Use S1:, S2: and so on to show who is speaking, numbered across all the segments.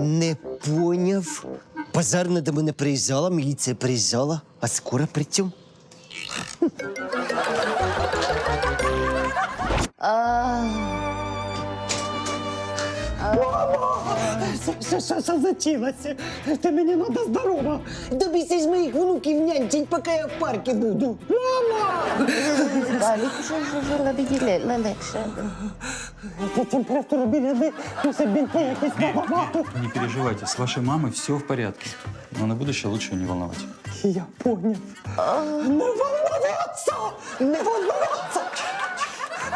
S1: Не поняв. Пожарна до мене приїжджала, міліція приїжджала, а скоро при цьому.
S2: Що, що, що зачилося? Ти мені надо здорова.
S1: Добійся з моїх внуків нянчить, поки я в парку буду.
S3: Віталік, вже вже лебеді легше.
S2: Ти температура біля мусить бінти якісь багато.
S4: Не переживайте, с вашей мамой все в порядке. Но на будущее лучше ее не волновать.
S2: Я поняв. Не волноваться! Не волноваться!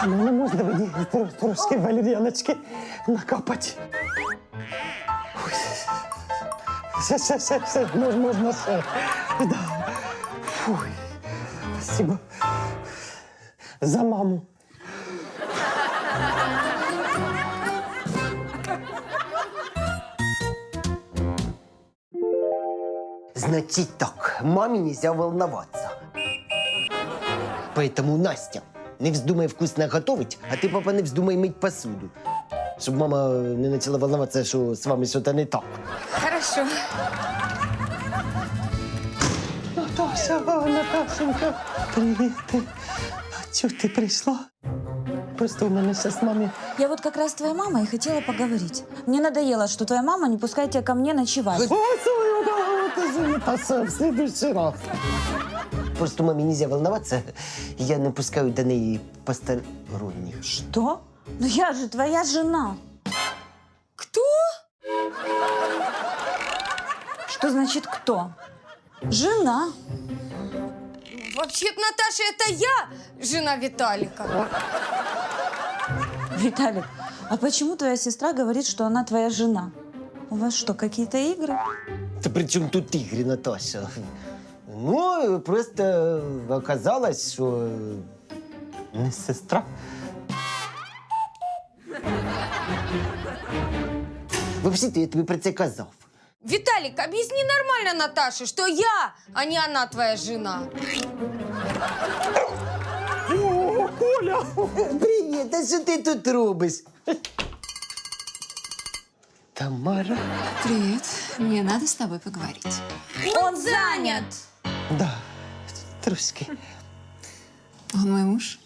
S2: Ну, не можна мені тр- трошки валер'яночки накапати. Ой. Ще, ще, ще, ще, мож, можна ще. Да. Фуй. Спасибо. За маму.
S1: Значит так, маме нельзя волноваться. Поэтому, Настя, не вздумай вкусно готовить, а ты, папа, не вздумай мыть посуду. Щоб мама не почала волноваться, що з вами щось не так.
S5: Хорошо.
S2: Наташа, о, Наташенька, привіт. А чого ти прийшла? Просто у мене зараз мамі
S6: Я вот как раз с твоей мамой и хотела поговорить. Мне надоело, что твоя мама не пускает тебя ко мне ночевать.
S2: Ой, свою голову, ти Наташа, в следующий раз.
S1: Просто мамі нельзя волноваться, я не пускаю до неї посторонніх.
S6: Что? Ну я же твоя жена.
S5: Кто?
S6: Что значит кто? Жена.
S5: Вообще-то, Наташа, это я, жена Виталика.
S6: Виталик, а почему твоя сестра говорит, что она твоя жена? У вас что, какие-то игры?
S1: Та при чому тут ігри, Наташа? Ну, просто оказалось, що
S2: Не сестра.
S1: Взагалі-то я тобі про це казав.
S5: Виталик, объясни нормально Наташе, что я, а не она твоя жена.
S2: О, Коля!
S1: Привіт, а що ти тут робиш? Тамара?
S7: Привет. Мне надо с тобой поговорить.
S5: Он занят.
S2: Да, трошки.
S7: Он мой муж.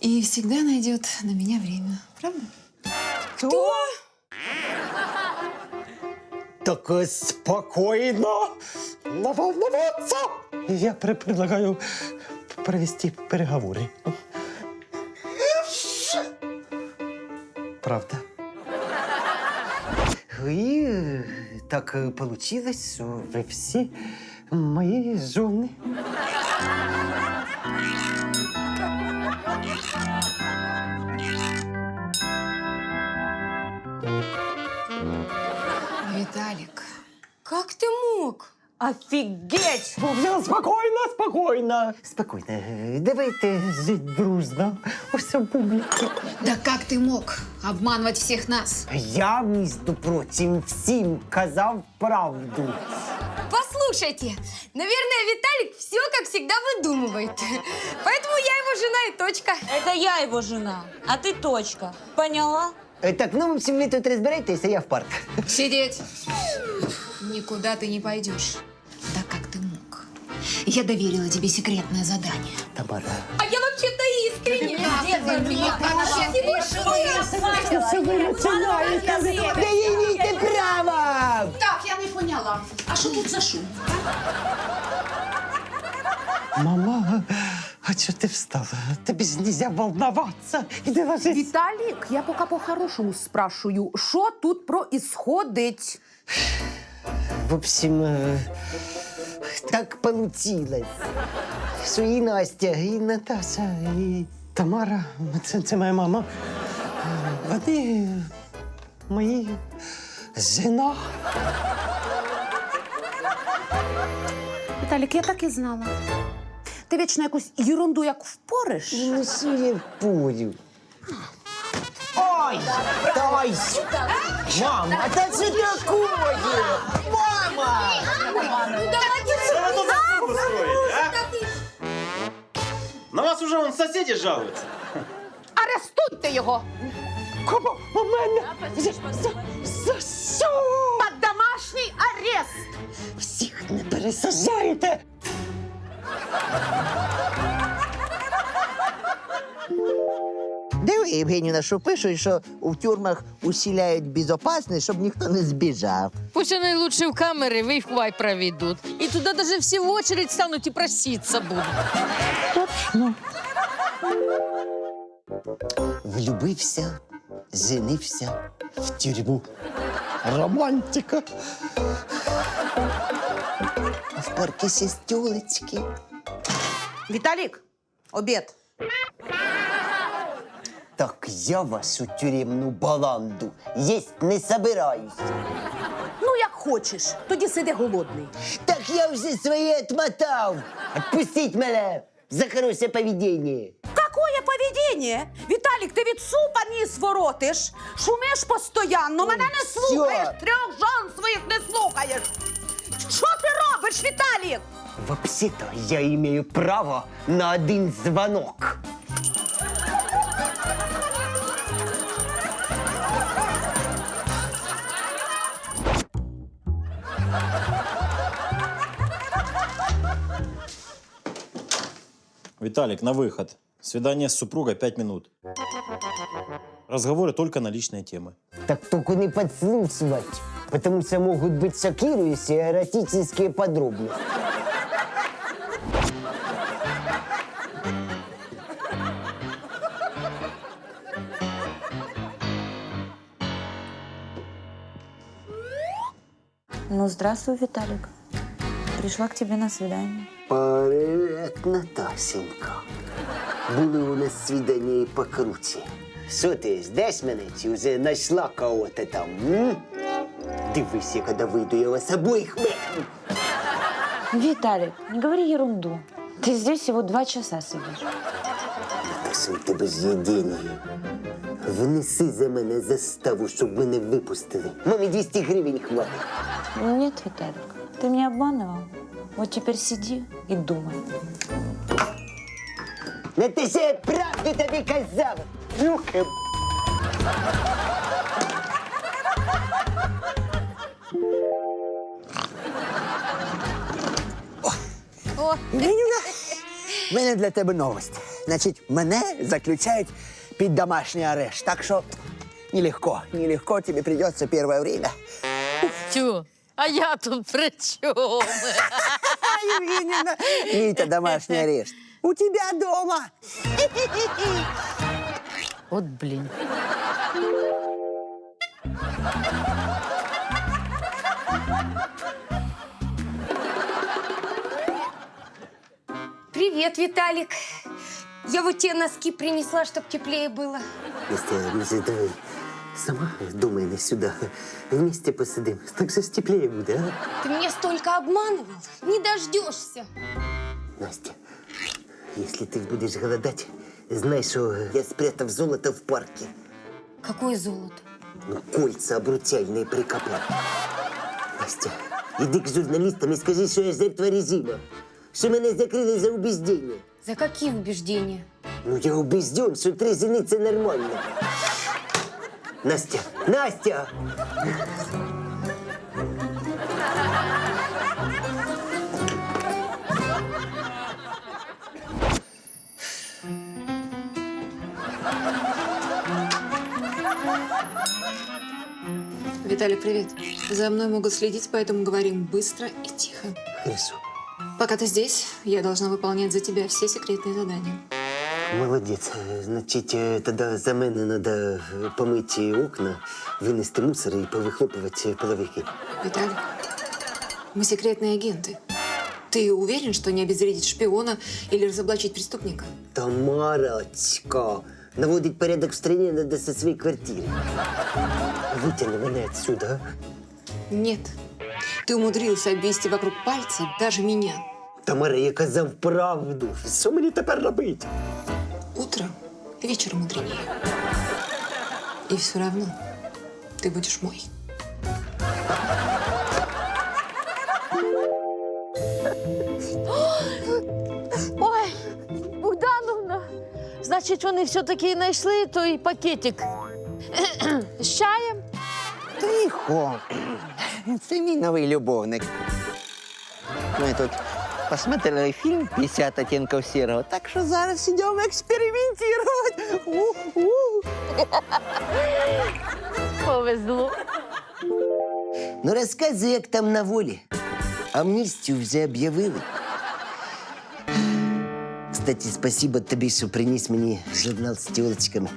S7: И всегда найдет на меня время. Правда?
S5: Кто?
S2: Так е, спокійно. Не волноваться. Я при- предлагаю провести переговори.
S1: Правда. Е, так получилось, що
S2: Ви всі мої жони.
S7: Виталик.
S5: Как ты мог?
S6: Офигеть!
S2: Все, спокійно, спокійно.
S1: спокійно. е, Давайте
S2: Жить дружно. Ось публіка.
S7: Да как ты мог обманывать всех нас?
S1: Я, між прочим, всім казав правду.
S5: Послушайте, наверное, Виталик все, как всегда, выдумывает. Поэтому я его жена и точка.
S6: Это я его жена, а ты точка. Поняла?
S1: Е, Так, ну, в общем, ви тут розбирайтеся, я в парк.
S7: Сидеть. Никуда ты не пойдешь. Я доверила тебе секретное задание.
S1: Тамара.
S5: А я вообще-то искренне.
S2: Що ви починаєте?
S1: Не имейте права!
S7: Так, я не поняла. А що тут за шум?
S2: Мама, а чого ти встала? Тобі ж нельзя волноваться. Іди ложись.
S8: Віталік, я поки по-хорошому спрашую, що тут происходить?
S1: В общем, е, так получилось, що і Настя, і Наташа, і
S2: Тамара, це, це моя мама. Вони мої жена.
S8: Віталік, я так і знала. Ти вічно якусь ерунду як впориш.
S1: Ну, що я впорю? Ой! Ой! Мама, та що такое? Мама! голову строить, а?
S9: На вас уже вон соседи жалуются.
S8: Арестуйте його!
S2: Кого? У мене за, за, за що? Під домашній арест! Всіх не пересажайте!
S10: Диви, Євгенівна, що пишуть, що у тюрмах усіляють безопасність, щоб ніхто не збіжав.
S11: Пусть они лучше в камеры вейфвай проведут. И туда даже все в очередь станут и проситься будут.
S1: Влюбився, женився в тюрму.
S2: Романтика.
S10: А в парку ще стілечки.
S8: Віталік, обід.
S1: Так я вашу тюремну баланду їсть не собираюсь.
S8: Ну, як хочеш, тоді сиди голодний.
S1: Так я вже своє отмотав. Отпустіть мене за хороше поведіння.
S8: Какое поведение? Віталік, ти від супа ніс воротиш, шумиш постоянно, мене не
S1: Всьо.
S8: слухаєш, трьох жон своїх не слухаєш. Що ти робиш, Віталік?
S1: Вообще-то я имею право на один звонок.
S9: Виталик, на выход. Свидание с супругой пять минут. Разговоры только на личные темы.
S1: Так только не подслушивать, потому что могут быть шокирующие эротические подробности.
S6: Ну, здравствуй, Виталик. Пришла к тебе на свидание.
S1: Привет, Натасенька. Були у нас свідання і покруче. Що ти, здесь мене чи вже знайшла кого-то там? М? Дивись, я коли вийду, я вас обоїх мекну.
S6: Виталик, не говори ерунду. Ты здесь всего два часа сидишь.
S1: Наташа, у тебе ж є деньги. Внеси за мене заставу, щоб мене випустили. Мамі 200 гривень хватить.
S6: Нет, Виталик, ты меня обманывал. Вот теперь сиди и думай.
S1: Наташа, я правду тобі казав. Ну-ка,
S10: Євгенівна, в мене для тебе новость. Значить, мене заключають під домашній арешт. Так що нелегко, нелегко тобі придется первое время.
S11: Тю, а я тут при чем?
S10: А, Євгенівна, Вітя, домашній арешт. У тебя дома.
S11: Вот блин.
S5: Привет, Виталик. Я вот тебе носки принесла, чтоб теплее было.
S1: Настя, може, давай сама до мене сюди. Вместе посидимо. Так же ж теплее буде, а?
S5: Ты меня столько обманывал. Не дождешься.
S1: Настя, если ты будешь голодать, знай, что я спрятав золото в парке.
S5: Какое золото?
S1: Ну, кольца обручальные прикопал. Настя, иди к журналистам и скажи, что я жертва режима. Что меня закрыли за убеждение.
S5: За какие убеждения?
S1: Ну, я убежден, что три жены это нормально. Настя, Настя!
S7: Виталик, привет. За мной могут следить, поэтому говорим быстро и тихо.
S1: Хорошо.
S7: Пока ты здесь, я должна выполнять за тебя все секретные задания.
S1: Молодець. Значить, е, тоді за мене треба помити окна, винести мусор і повихлопувати половики.
S7: Виталик, мы секретные агенты. Ты уверен, что не обезвредить шпиона или разоблачить преступника?
S1: Тамарочка, наводить порядок в стране надо со своей квартиры. Вытяни меня отсюда, а?
S7: Нет. Ты умудрился обвести вокруг пальца даже меня.
S1: Тамара, я казав правду. Що мені тепер робити?
S7: Утро вечером мудренее. И все равно ты будешь мой.
S11: Ой, Богдановна, значить, вони все-таки знайшли той пакетик з чаєм.
S10: Тихо. Це мій новий любовник. Ми тут посмотрели фильм «50 оттенков серого», так що зараз йдемо експериментувати. У-у.
S11: Повезло.
S1: Ну розказуй, як там на волі. Амністію вже об'явили. Кстати, спасибо тобі, що приніс мені журнал з тілочками.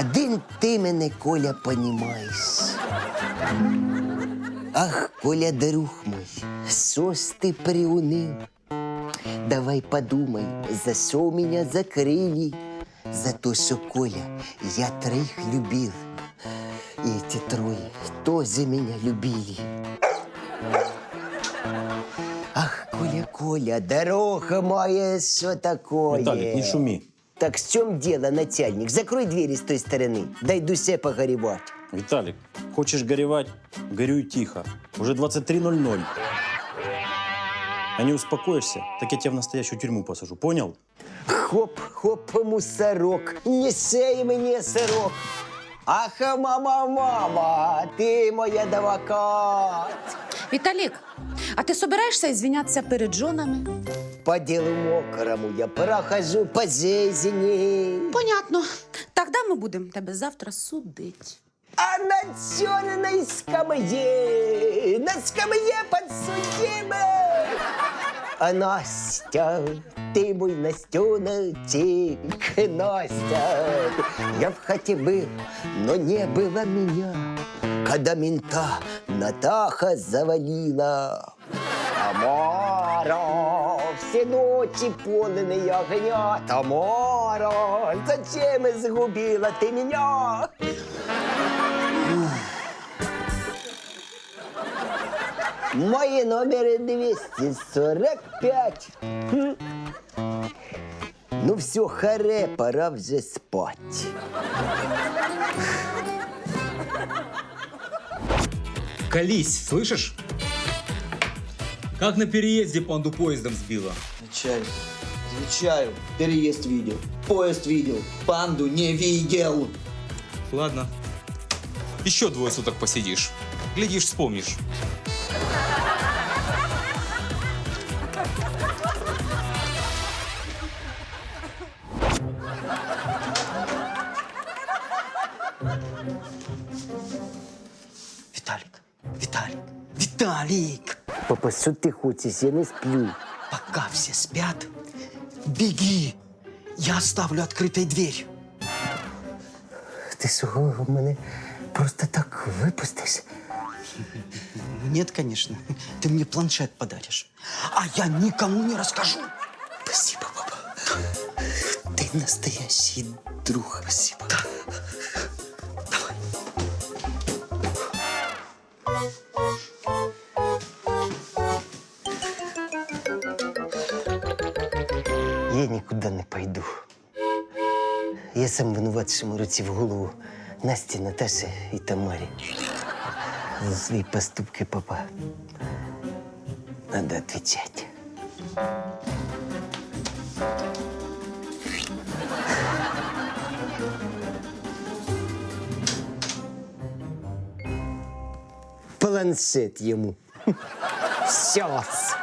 S1: Один ти мене, Коля, понімаєш. Ах, Коля, друг мой, що ж ти приунив? Давай подумай, за що меня закрыли? За то, что, Коля, я троих любил. И эти трое тоже меня любили. Ах, Коля, Коля, дорога моя, что такое?
S9: Виталик, не шуми.
S1: Так в чем дело, начальник? Закрой двери с той стороны. Дойду себе погоревать.
S9: Виталик, хочешь горевать? Горюй тихо. Уже 23.00. А не успокоишься, так я тебя в настоящую тюрьму посажу. Понял?
S1: Хоп, хоп, мусорок, несе мені сирок. Ах, мама, мама, ти мой адвокат.
S8: Віталік, а ти собираєшся звінятися перед жонами?
S1: По делу мокрому я прохожу по жизни.
S8: Понятно. Тогда ми будемо тебе завтра судити.
S1: А на черной скамье, на скамье подсудимых. А Настя, ты мой Настеночек, Настя. Я в хате был, но не было меня, когда мента Натаха завалила. Тамара, все ночи полные огня. Тамара, зачем изгубила ты меня? Мои номеры 245. Хм. Ну все, харе, пора вже спать.
S12: Колись, слышишь? Как на переезде панду поездом сбила.
S10: Отвечаю. Отвечаю. Переезд видел. Поезд видел. Панду не видел.
S12: Ладно. Еще двое суток посидишь. Глядишь, вспомнишь.
S10: Виталик.
S1: Папа, що ти хочеш? Я не сплю.
S10: Пока все спят, беги. Я оставлю открытой дверь.
S1: Ти що, мене просто так випустиш?
S10: Нет, конечно. Ты мне планшет подаришь. А я никому не расскажу.
S1: Спасибо, папа. Ты настоящий друг. Спасибо.
S10: Давай.
S1: Я нікуди не пойду. Я сам винуват, що руці в голову Насті, Наташі і Тамарі. За свої поступки, папа, надо отвечать. Планшет ему. Сейчас.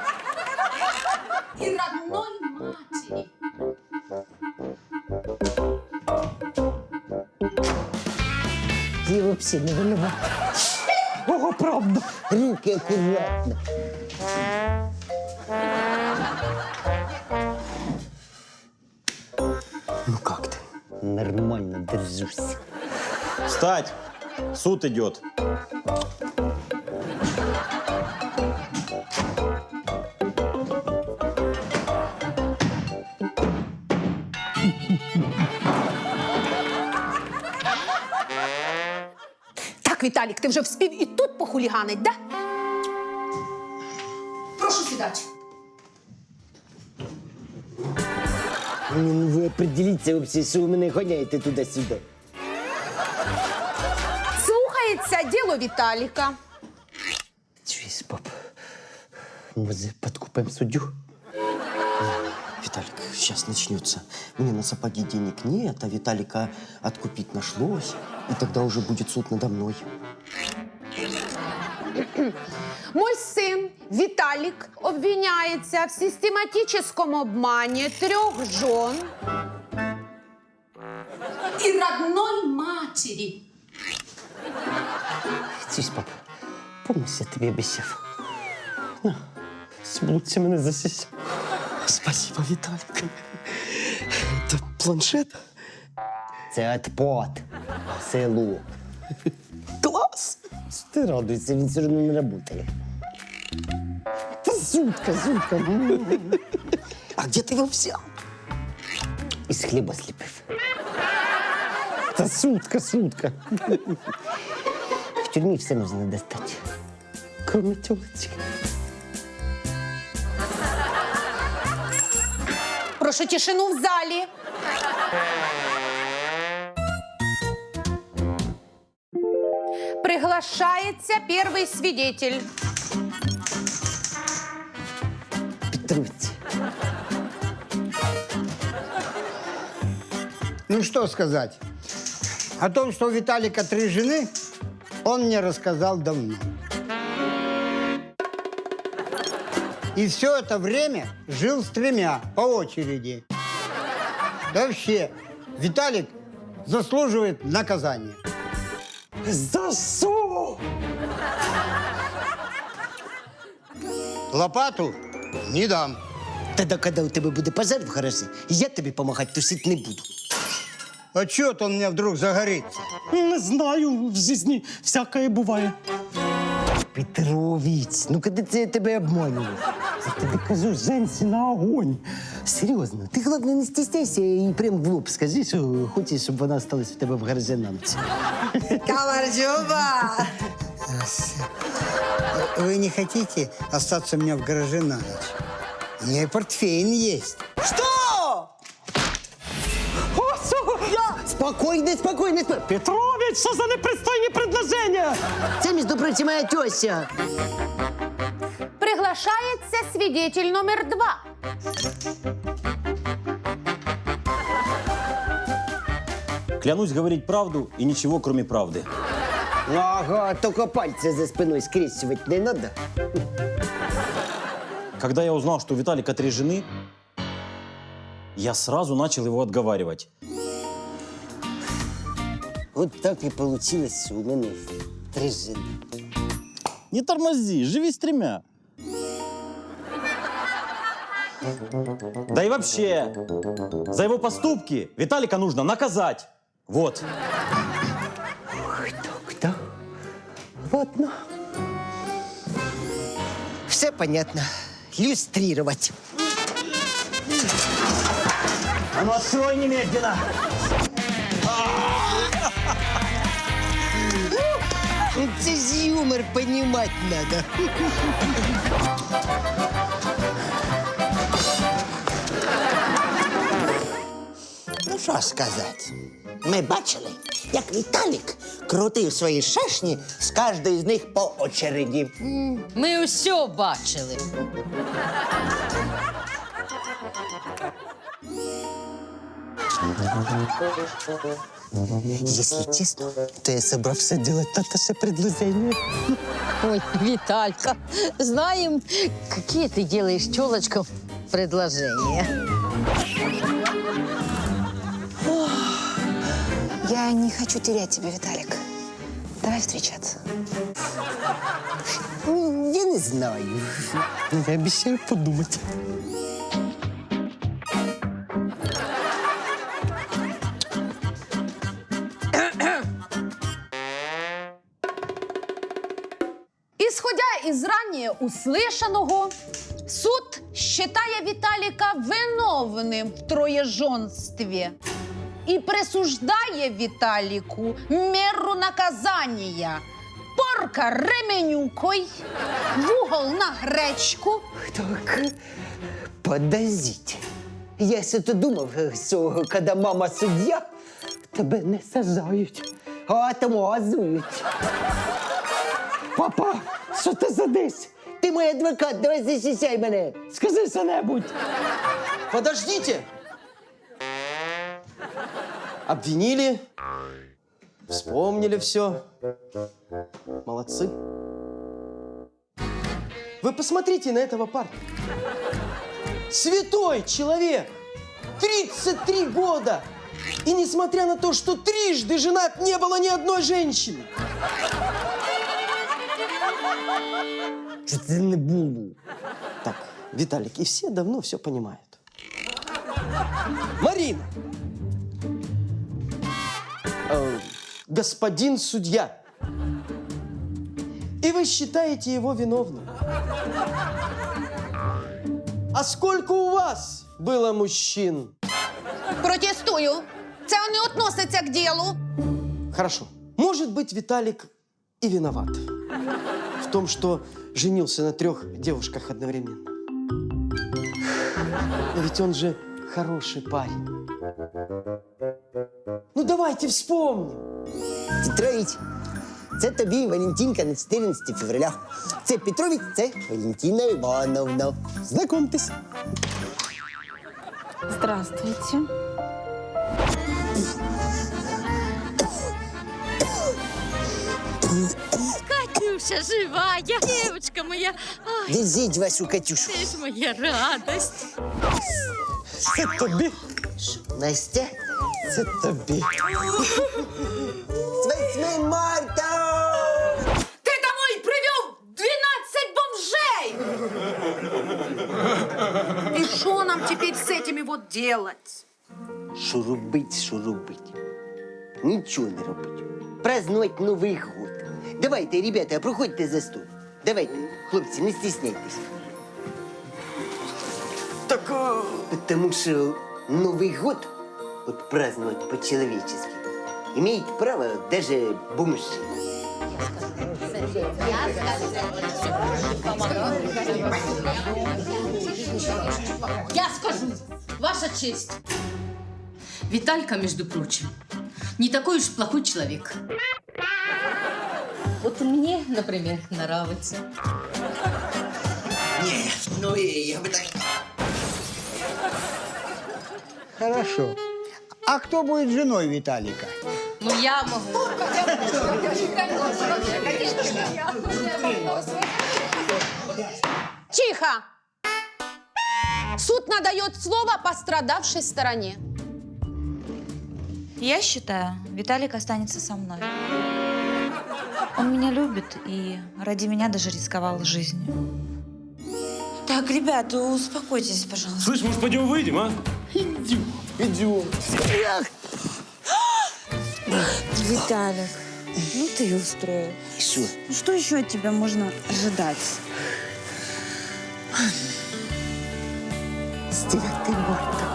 S7: И родной матери.
S1: Вообще не виноват. Ого, правда. Руки аккуратно.
S10: Ну как ты?
S1: Нормально держусь.
S9: Встать! Суд идет.
S8: Так, Віталік, ти вже вспів і тут похуліганить, да? Прошу сідати.
S1: Ну, ви определіться вообще, що ви мене гоняєте туди-сюди.
S8: Слухається діло Віталіка.
S1: Чуєш, пап? Може, подкупим суддю?
S10: Виталик, сейчас начнется. Мне на сапоги денег нет, а Виталика откупить нашлось. И тогда уже будет суд надо мной.
S8: Мой сын Виталик обвиняется в систематическом обмане трех жен и родной матери.
S2: Цись, пап, помнишь, я тобі обіцяв? На, Сблудці мене засісяв. Спасибо, Віталік. Це планшет?
S1: Це отпот. Село.
S2: Клас!
S1: Ти радуйся, він все одно не працює.
S2: Та сутка, сутка. А де ти його взяв?
S1: Із хліба сліпив.
S2: Та сутка, сутка.
S1: В тюрмі все можна достати.
S2: Кроме тілочки.
S8: Прошу тишину в зале. Приглашается первый свидетель.
S1: Петруці.
S10: Ну что сказать? О том, что у Виталика три жены, он мне рассказал давно. И все это время жил с тремя по очереди. Да вообще, Виталик заслуживает наказания.
S2: Що?
S10: Лопату не дам.
S1: Тоді, коли у тебе буде пожар в гаражі, я тобі допомагати тушити не буду.
S10: А чё он у меня вдруг загорится?
S2: Не знаю, в житті всякое буває.
S1: Петрович, ну коли це я тебе обманював?
S2: Я тобі кажу, женщина огонь.
S1: Серйозно, ти головне не стісняйся і прям в лоб скажи, що хочеш, щоб вона осталась в тебе в гаражі на ніч.
S8: Камарджоба!
S10: Вы не хотите остаться у меня в гараже на ночь? У меня и портфель есть.
S1: Спокійно, спокійно, спокійно.
S2: Петрович, що за непристойні предложення?
S1: Це, між прочим, моя теща.
S8: Приглашается свидетель номер два.
S9: Клянусь говорить правду и ничего, кроме правды.
S1: Ага, тільки пальці за спиною скрещувати не надо.
S9: Когда я узнал, что у Виталика три жены, я сразу начал его отговаривать.
S1: От так і получилось, що у мене три жени.
S9: Не тормози, живи с тремя. Да и вообще, за его поступки Виталика нужно наказать. Вот.
S1: Так, так. Ладно. Все понятно. Люстрировать.
S9: А ну открой немедленно.
S1: Ж юмор понімати надо.
S10: Що сказати? Ми бачили, як Віталік крутив свої шашні з кожної з них по очереді.
S11: Ми усе бачили.
S1: Если честно, то я собрался делать Наташе предложение.
S11: Ой, Виталька, знаем, какие ты делаешь телочкам предложения.
S3: Я не хочу терять тебя, Виталик. Давай встречаться.
S1: Ну, Я не знаю.
S2: Я обіцяю подумати.
S8: Исходя из ранее услышанного, суд считая Виталика виновным в троеженстве и присуждая Виталику меру наказания порка ременюкой, в угол на гречку,
S1: Так, подождите. Я все-то думав, що коли мама суддя, тебе не сажають, а отмазують.
S2: Папа, що ти задись?
S1: Ти мій адвокат, давай захищай мене.
S2: Скажи що-небудь.
S13: Подождите! Обвинили, вспомнили все. Молодцы. Вы посмотрите на этого парня. Святой человек. 33 года. И несмотря на то, что трижды женат, не было ни одной женщины.
S1: Це не було?
S13: Так, Виталик, и все давно все понимают. Марина! Э, господин судья. И вы считаете его виновным. А сколько у вас было мужчин?
S8: Протестую. Це не относиться к ділу.
S13: Хорошо. Может быть, Виталик и виноват в том, что женился на трех девушках одновременно. Но ведь он же хороший парень. Давайте вспомним.
S1: Петрович, це тобі Валентинка на 14 февраля. Це Петрович, це Валентина Івановна. Знайомтесь.
S6: Здравствуйте.
S11: Катюша живая, девочка моя. Ой,
S1: Везіть вашу Катюшу.
S11: ты ж моя радость.
S13: Це тобі.
S1: Настя,
S13: Це тобі.
S1: 8 марта!
S8: Ти домой привів 12 бомжей! И что нам теперь с этими вот делать?
S1: Що робить, що робить? Нічого не робить. Празднувати Новий год. Давайте, ребята, проходьте за стол. Давайте, хлопці, не стісняйтесь. Так, Потому що Новий год, от праздновать по-человечески, имеет право даже бомжи.
S11: Я скажу, ваша честь. Виталька, между прочим, не такой уж плохой человек. Вот мне, например, нравится.
S10: Ну и я бы так... Хорошо. А кто будет женой Виталика?
S11: Ну, я могу.
S8: Тихо! Суд надает слово пострадавшей стороне.
S6: Я считаю, Виталик останется со мной. Он меня любит и ради меня даже рисковал жизнью. Так, ребята, успокойтесь, пожалуйста.
S9: Слышь, может, пойдем выйдем, а?
S6: Виталик, ну ты устроил.
S1: Що?
S6: Ну что еще от тебя можно ожидать?
S1: З 9 марта.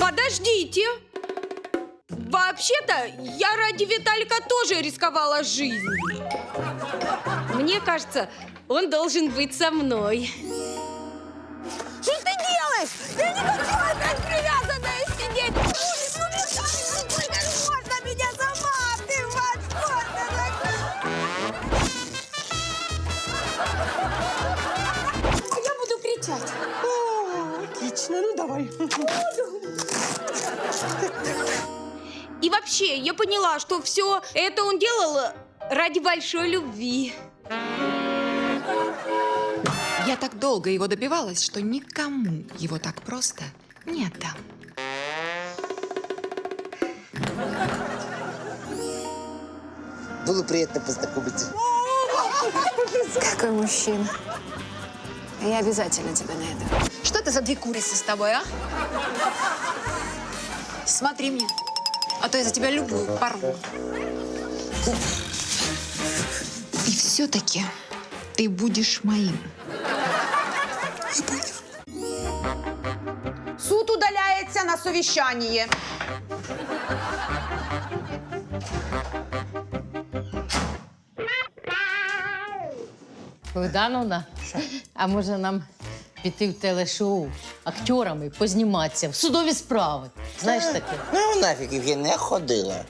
S5: Подождите! Вообще-то, я ради Виталика тоже рисковала жизнью. Мне кажется, он должен быть со мной.
S8: Что ты делаешь? Я не хочу опять привязанная сидеть! Ну, сколько можно меня заматывать?
S5: Я буду кричать.
S13: Отлично, ну давай.
S5: И вообще, я поняла, что все это он делал ради большой любви.
S7: Так долго его добивалась, что никому его так просто не отдам.
S1: Було приємно познайомитися.
S3: Какой мужчина. Я обязательно тебя найду.
S7: Что это за две курицы с тобой, а? Смотри мне, а то я за тебя любую порву. И все-таки ты будешь моим.
S8: Суд удаляется на совещание.
S11: Богдановна, а може нам піти в телешоу акторами позніматися в судові справи? Знаєш таке?
S10: Ну, нафіг, Євгенія, ходила.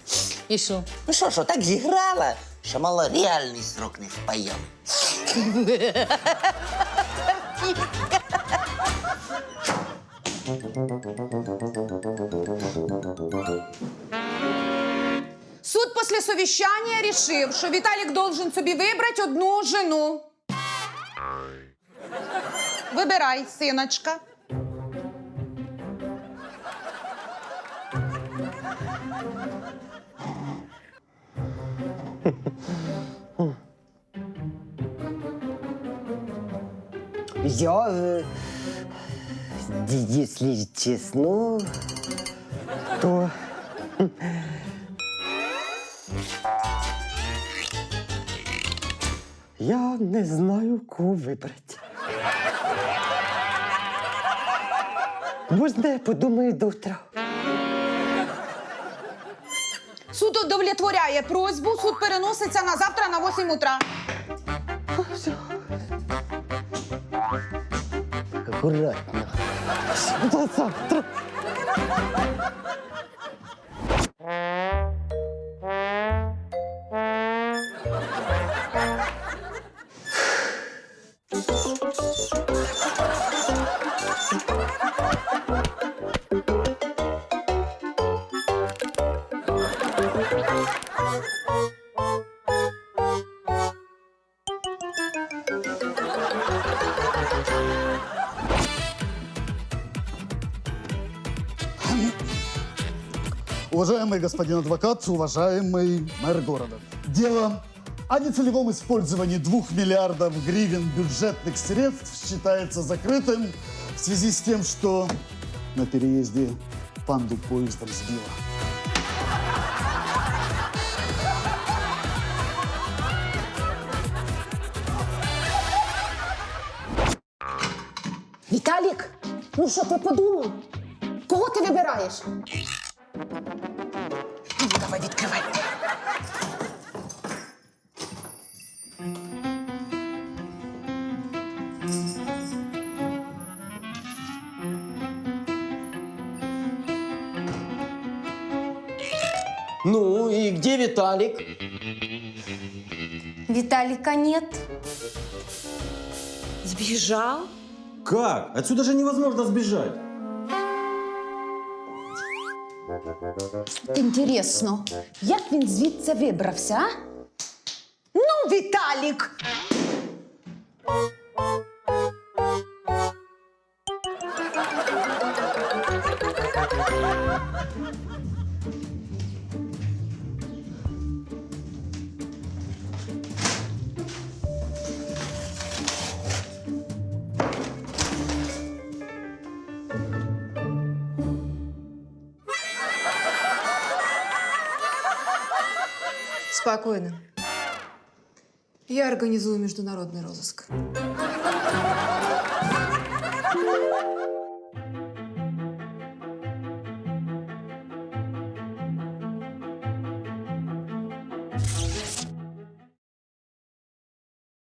S11: І що?
S10: Ну що, що, так зіграла, що мало реальний срок не впаяв.
S8: Суд після совіщання рішив, що Віталік должен собі вибрати одну жену. Вибирай, синочка.
S1: Я, э, если честно, то... Я не знаю, кого вибрати. Можна я подумаю до утра?
S8: Суд удовлетворяє просьбу, суд переноситься на завтра на 8 утра.
S1: Аккуратно. До завтра.
S14: Уважаемый господин адвокат, уважаемый мэр города. Дело о нецелевом использовании двух миллиардов гривен бюджетных средств считается закрытым в связи с тем, что на переезде панду поездом сбила.
S8: Віталік, ну що ти подумав? Кого ти вибираєш? Давай відкривай.
S9: Ну и где Виталик?
S5: Виталика нет. Сбежал?
S9: Как? Отсюда же невозможно сбежать.
S8: Інтересно, як він звідси вибрався, а? Ну, Віталік!
S7: Я организую международный розыск.